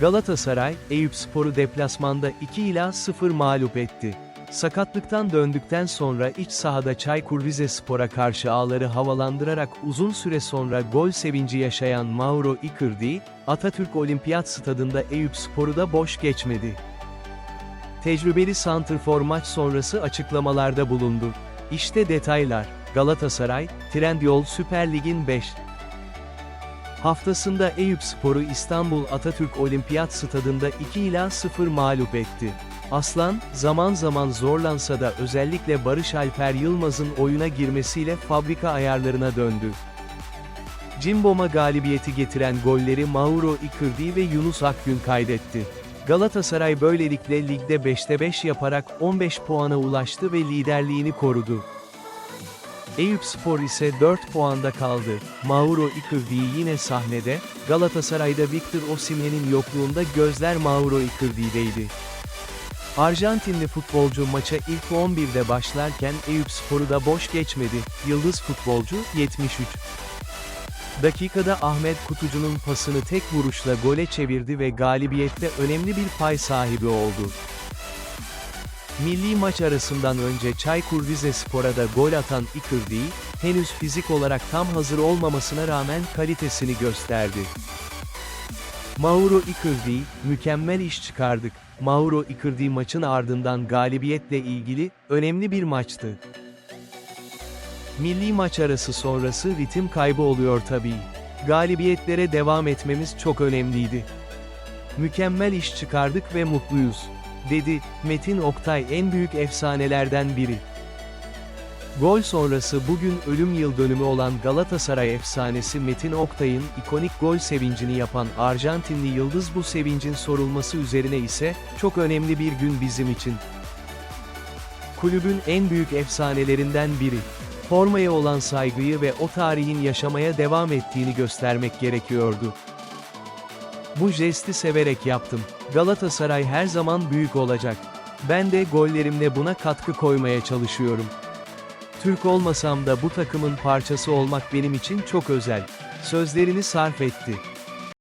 Galatasaray, Eyüpspor'u deplasmanda 2 ila 0 mağlup etti. Sakatlıktan döndükten sonra iç sahada Çaykur Rizespor'a karşı ağları havalandırarak uzun süre sonra gol sevinci yaşayan Mauro Icardi, Atatürk Olimpiyat Stadında Eyüpspor'u da boş geçmedi. Tecrübeli santrfor maç sonrası açıklamalarda bulundu. İşte detaylar. Galatasaray, Trendyol Süper Lig'in 5. Haftasında Eyüpspor'u İstanbul Atatürk Olimpiyat Stadında 2 ila 0 mağlup etti. Aslan, zaman zaman zorlansa da özellikle Barış Alper Yılmaz'ın oyuna girmesiyle fabrika ayarlarına döndü. Cimbom'a galibiyeti getiren golleri Mauro Icardi ve Yunus Akgün kaydetti. Galatasaray böylelikle ligde 5'te 5 yaparak 15 puana ulaştı ve liderliğini korudu. Eyüpspor ise 4 puanda kaldı. Mauro Icardi yine sahnede, Galatasaray'da Victor Osimhen'in yokluğunda gözler Mauro Icardi'deydi. Arjantinli futbolcu maça ilk 11'de başlarken Eyüpspor'u da boş geçmedi. Yıldız futbolcu, 73. Dakikada Ahmet Kutucu'nun pasını tek vuruşla gole çevirdi ve galibiyette önemli bir pay sahibi oldu. Milli maç arasından önce Çaykur Rizespor'a da gol atan Icardi, henüz fizik olarak tam hazır olmamasına rağmen kalitesini gösterdi. Mauro Icardi, mükemmel iş çıkardık. Mauro Icardi maçın ardından galibiyetle ilgili, önemli bir maçtı. Milli maç arası sonrası ritim kaybı oluyor tabii. Galibiyetlere devam etmemiz çok önemliydi. Mükemmel iş çıkardık ve mutluyuz, dedi Metin Oktay en büyük efsanelerden biri. Gol sonrası bugün ölüm yıl dönümü olan Galatasaray efsanesi Metin Oktay'ın ikonik gol sevincini yapan Arjantinli yıldız bu sevincin sorulması üzerine ise çok önemli bir gün bizim için. Kulübün en büyük efsanelerinden biri. Formaya olan saygıyı ve o tarihin yaşamaya devam ettiğini göstermek gerekiyordu. Bu jesti severek yaptım. Galatasaray her zaman büyük olacak. Ben de gollerimle buna katkı koymaya çalışıyorum. Türk olmasam da bu takımın parçası olmak benim için çok özel. Sözlerini sarf etti.